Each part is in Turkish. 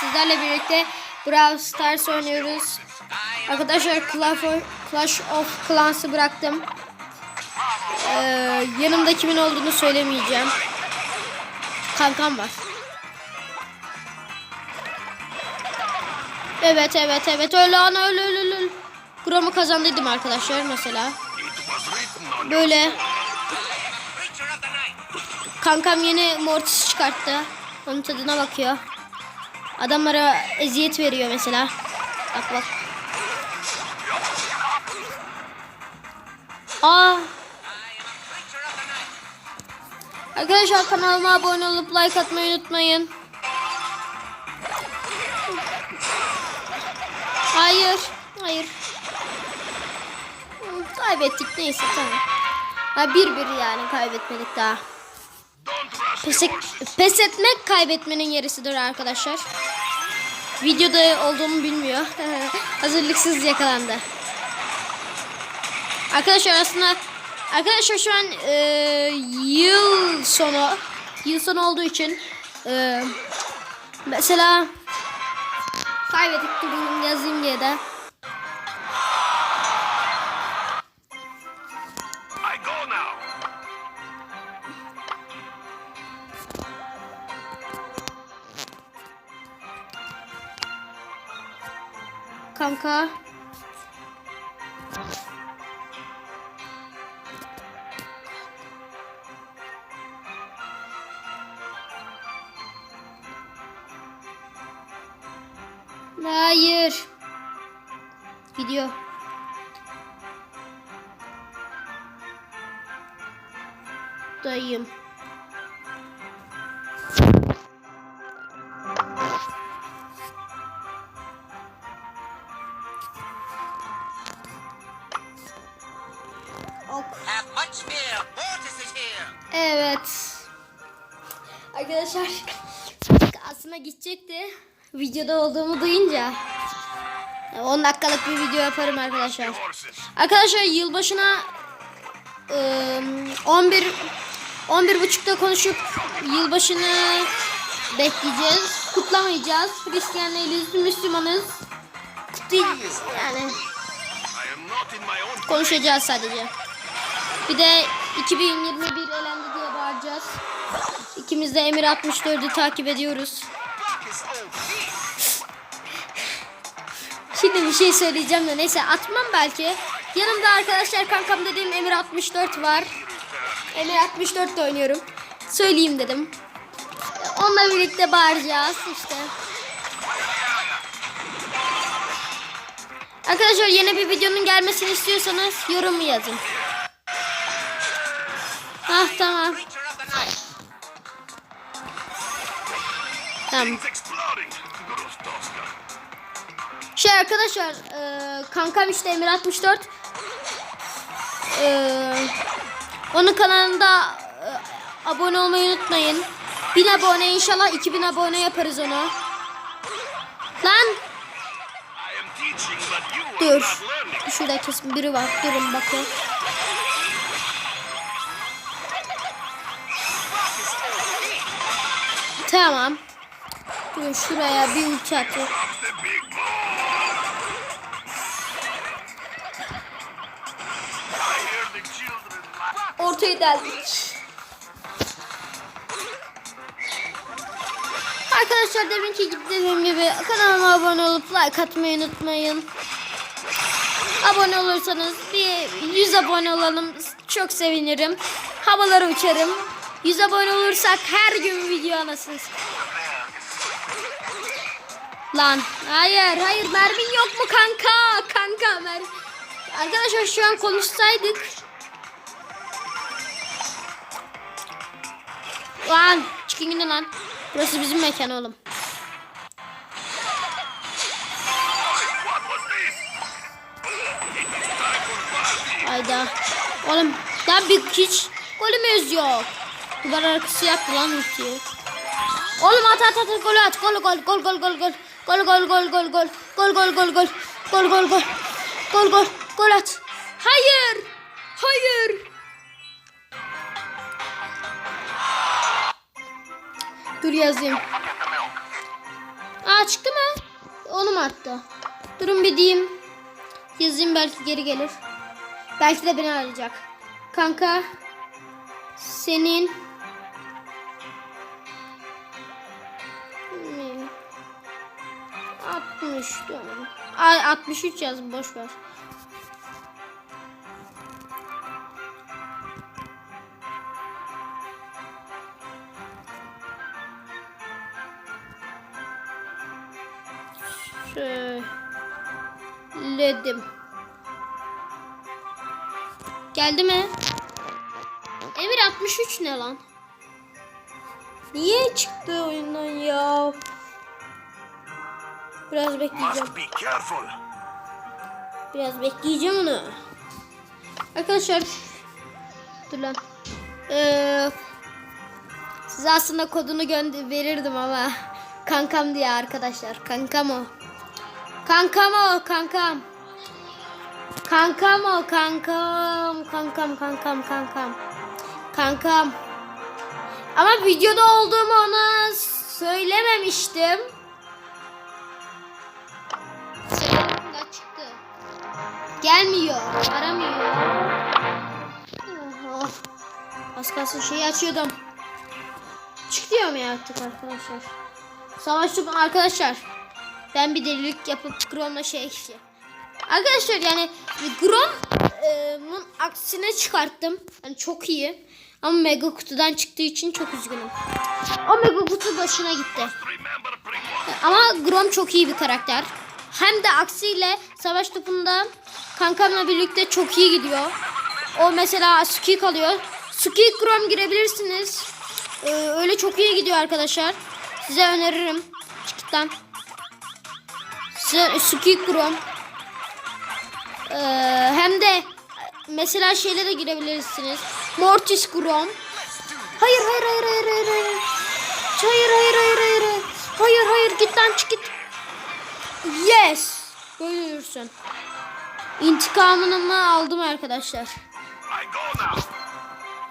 sizlerle birlikte Brawl Stars oynuyoruz. Arkadaşlar Clash of, Clans'ı bıraktım. Ee, yanımda kimin olduğunu söylemeyeceğim. Kankam var. Evet evet evet öyle ana öyle öyle öyle. Gramı kazandıydım arkadaşlar mesela. Böyle kankam yeni mortis çıkarttı. Onun tadına bakıyor. Adamlara eziyet veriyor mesela. Bak bak. Aa. Arkadaşlar kanalıma abone olup like atmayı unutmayın. Hayır. Hayır. Kaybettik neyse tamam. Ha bir bir yani kaybetmedik daha. Pes, pes etmek kaybetmenin yarısıdır arkadaşlar. Videoda olduğumu bilmiyor. Hazırlıksız yakalandı. Arkadaşlar aslında arkadaşlar şu an e, yıl sonu yıl sonu olduğu için e, mesela kaybettik yazayım diye de kanka Hayır. Gidiyor. Dayım. Arkadaşlar aslında gidecekti. Videoda olduğumu duyunca. 10 dakikalık bir video yaparım arkadaşlar. Arkadaşlar yılbaşına ıı, 11 11 buçukta konuşup yılbaşını bekleyeceğiz. Kutlamayacağız. Hristiyan Müslümanız. Kutlayacağız yani. Konuşacağız sadece. Bir de 2021 elendi diye bağıracağız. İkimiz Emir 64'ü takip ediyoruz. Şimdi bir şey söyleyeceğim de neyse atmam belki. Yanımda arkadaşlar kankam dediğim Emir 64 var. Emir 64 de oynuyorum. Söyleyeyim dedim. Onunla birlikte bağıracağız işte. Arkadaşlar yeni bir videonun gelmesini istiyorsanız yorum yazın. Ah tamam. Tamam. Şey arkadaşlar e, kankam işte Emir 64 e, onun kanalında e, abone olmayı unutmayın. 1000 abone inşallah 2000 abone yaparız onu. Lan! Dur. Şurada kesin biri var. Durun bakın. Tamam Durun şuraya bir ulti laugh. Ortayı deldik. Arkadaşlar deminki gibi dediğim gibi kanalıma abone olup like atmayı unutmayın. Abone olursanız bir 100 abone olalım çok sevinirim. Havalara uçarım. 100 abone olursak her gün video anasınız. Lan hayır hayır mermin yok mu kanka? Kanka mer Arkadaşlar şu an konuşsaydık Lan çıkın gidin lan. Burası bizim mekan oğlum. Hayda. Oğlum daha bir hiç golümüz yok. Duvar arkası yaptı lan ultiyi. Oğlum at at at gol at. Gol gol gol gol gol gol. Gol gol gol gol gol. Gol gol gol gol. Gol gol gol. Gol gol. Gol at. Hayır. Hayır. Dur yazayım. At. çıktı mı? Onu mu attı? Durun bir diyeyim. Yazayım belki geri gelir. Belki de beni arayacak. Kanka senin 60 diyorum. Ay 63 yaz boş ver. Söyledim. Geldi mi? Emir 63 ne lan? Niye çıktı oyundan ya? Biraz bekleyeceğim. Biraz bekleyeceğim onu. Arkadaşlar dur lan. Ee, size aslında kodunu gönder verirdim ama kankam diye arkadaşlar. Kankam o. Kankam o kankam. Kankam o kankam. Kankam kankam kankam. Kankam. Ama videoda olduğumu ona söylememiştim. Gelmiyor. Aramıyor. Oha. Az kalsın şeyi açıyordum. Çık diyorum ya artık arkadaşlar. Savaş topu arkadaşlar. Ben bir delilik yapıp Grom'la şey işte. Arkadaşlar yani Grom'un aksine çıkarttım. Yani çok iyi. Ama mega kutudan çıktığı için çok üzgünüm. O mega kutu başına gitti. Ama Grom çok iyi bir karakter. Hem de aksiyle savaş topunda kankamla birlikte çok iyi gidiyor. O mesela Suki kalıyor. Suki Grom girebilirsiniz. Ee, öyle çok iyi gidiyor arkadaşlar. Size öneririm. Çıkıttan. Size Suki Grom. Ee, hem de mesela şeylere girebilirsiniz. Mortis Grom. Hayır hayır hayır hayır hayır hayır. Hayır hayır hayır hayır. hayır. Hayır git lan çık git. Yes. Böyle yürürsün. İntikamını aldım arkadaşlar.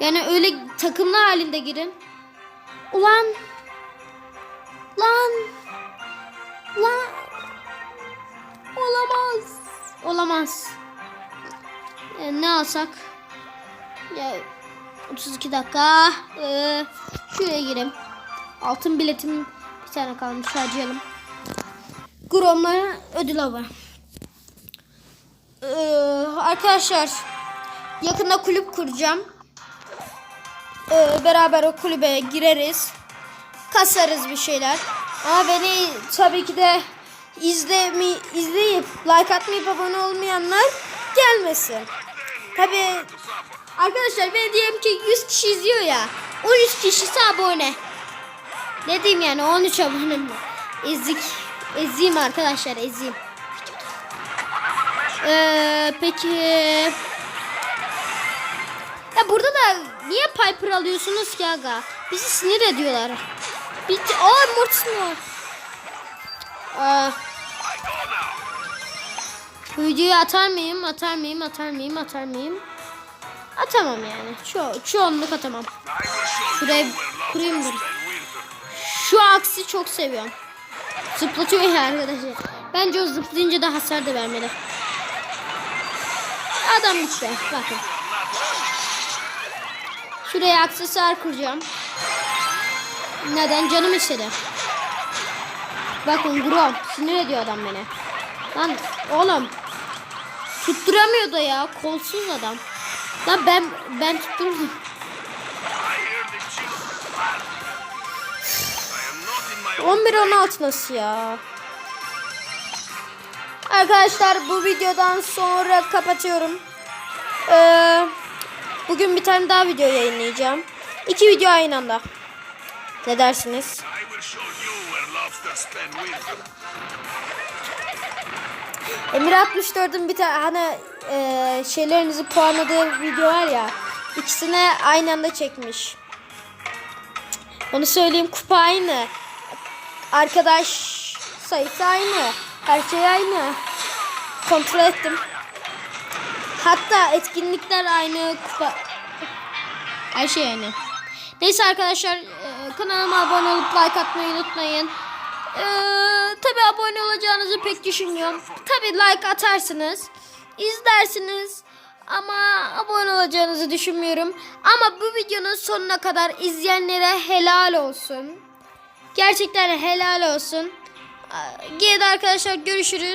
Yani öyle takımlı halinde girin. Ulan. Lan. Lan. Olamaz. Olamaz. Ee, ne alsak? Ya 32 dakika. Ee, şuraya gireyim. Altın biletim bir tane kalmış harcayalım. Gromlara ödül avı. Ee, arkadaşlar yakında kulüp kuracağım. Ee, beraber o kulübe gireriz. Kasarız bir şeyler. Ama beni tabii ki de izlemi, izleyip like atmayıp abone olmayanlar gelmesin. Tabii arkadaşlar beni diyelim ki 100 kişi izliyor ya. O 100 kişisi abone. Ne diyeyim yani 13 abone mi? Ezik. Eziyim arkadaşlar eziyim. Ee, peki. Ya burada da niye Piper alıyorsunuz ki aga? Bizi sinir ediyorlar. Bitti. Aa var? Aa, now. bu videoyu atar mıyım? Atar mıyım? Atar mıyım? Atar mıyım? Atamam yani. Ço çoğunluk atamam. Şuraya kurayım winter. Şu aksi çok seviyorum. Zıplatıyor ya arkadaşlar. Bence o zıplayınca da hasar da vermeli. Adam gitti. Bakın. Şuraya aksesuar kuracağım. Neden? Canım istedi. Bakın Grom. Sinir ediyor adam beni. Lan oğlum. Tutturamıyor da ya. Kolsuz adam. Lan ben ben tutturdum. My own. 11-16 nasıl ya? Arkadaşlar bu videodan sonra kapatıyorum. Ee, bugün bir tane daha video yayınlayacağım. İki video aynı anda. Ne dersiniz? Emir 64'ün bir tane hani e, şeylerinizi puanladığı video var ya. İkisine aynı anda çekmiş. Onu söyleyeyim kupa aynı. Arkadaş sayısı aynı. Her şey aynı. Kontrol ettim. Hatta etkinlikler aynı. Kupa... Her şey aynı. Neyse arkadaşlar e, kanalıma abone olup like atmayı unutmayın. E, tabii olacağınızı pek düşünmüyorum. Tabi like atarsınız. izlersiniz. Ama abone olacağınızı düşünmüyorum. Ama bu videonun sonuna kadar izleyenlere helal olsun. Gerçekten helal olsun. Gene de arkadaşlar görüşürüz.